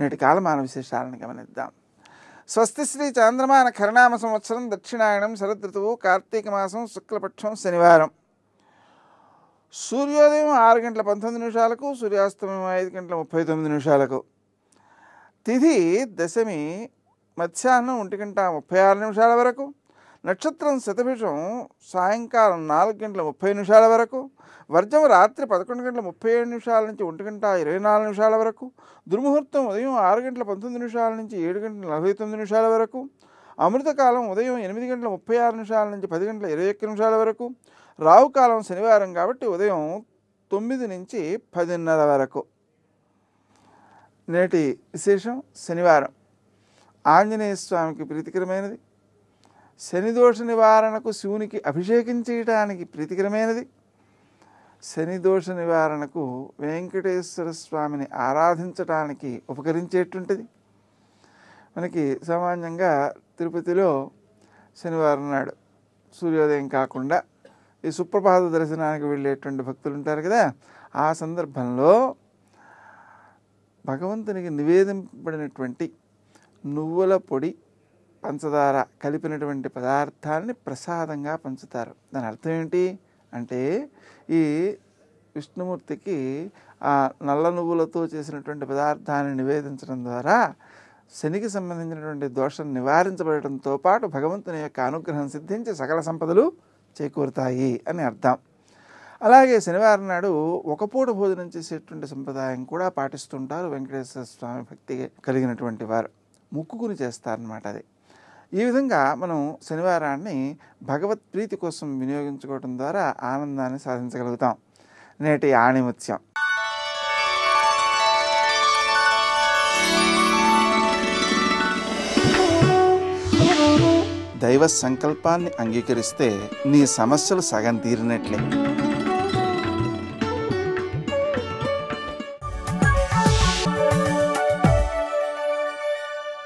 నేటి కాలమాన విశేషాలను గమనిద్దాం. స్వస్తి శ్రీ చాంద్రమాన కరణామ సంవత్సరం దక్షిణాయనం శరదృతువు కార్తీక మాసం శుక్లపక్షం శనివారం. సూర్యోదయం ఆరు గంటల పంతొమ్మిది నిమిషాలకు సూర్యాస్తమయం ఐదు గంటల ముప్పై తొమ్మిది నిమిషాలకు. తిథి దశమి మధ్యాహ్నం ఒంటి గంట ముప్పై ఆరు నిమిషాల వరకు. నక్షత్రం శతభిషం సాయంకాలం నాలుగు గంటల ముప్పై నిమిషాల వరకు వర్జం రాత్రి పదకొండు గంటల ముప్పై ఏడు నిమిషాల నుంచి ఒంటి గంట ఇరవై నాలుగు నిమిషాల వరకు దుర్ముహూర్తం ఉదయం ఆరు గంటల పంతొమ్మిది నిమిషాల నుంచి ఏడు గంటల నలభై తొమ్మిది నిమిషాల వరకు అమృతకాలం ఉదయం ఎనిమిది గంటల ముప్పై ఆరు నిమిషాల నుంచి పది గంటల ఇరవై ఒక్క నిమిషాల వరకు రావుకాలం శనివారం కాబట్టి ఉదయం తొమ్మిది నుంచి పదిన్నర వరకు. నేటి విశేషం శనివారం. ఆంజనేయ స్వామికి ప్రీతికరమైనది. శనిదోష నివారణకు శివునికి అభిషేకం ప్రీతికరమైనది. శనిదోష నివారణకు వెంకటేశ్వర స్వామిని ఆరాధించటానికి ఉపకరించేటువంటిది మనకి సామాన్యంగా తిరుపతిలో శనివారం నాడు సూర్యోదయం కాకుండా ఈ సుప్రభాత దర్శనానికి వెళ్ళేటువంటి భక్తులు ఉంటారు కదా ఆ సందర్భంలో భగవంతునికి నివేదింపబడినటువంటి నువ్వుల పొడి పంచదార కలిపినటువంటి పదార్థాన్ని ప్రసాదంగా పంచుతారు. దాని అర్థం ఏంటి? అంటే ఈ విష్ణుమూర్తికి ఆ నల్ల నువ్వులతో చేసినటువంటి పదార్థాన్ని నివేదించడం ద్వారా శనికి సంబంధించినటువంటి దోషం నివారించబడటంతో పాటు భగవంతుని యొక్క అనుగ్రహం సిద్ధించి సకల సంపదలు చేకూరుతాయి అని అర్థం. అలాగే శనివారం నాడు ఒక పూట భోజనం చేసేటువంటి సంప్రదాయం కూడా పాటిస్తుంటారు వెంకటేశ్వర స్వామి భక్తి కలిగినటువంటి వారు. ముక్కుకుని చేస్తారనమాట అది. ఈ విధంగా మనం శనివారాన్ని భగవత్ ప్రీతి కోసం వినియోగించుకోవడం ద్వారా ఆనందాన్ని సాధించగలుగుతాం. నేటి ఆణిముత్యం. దైవ సంకల్పాన్ని అంగీకరిస్తే నీ సమస్యలు సగం తీరినట్లే.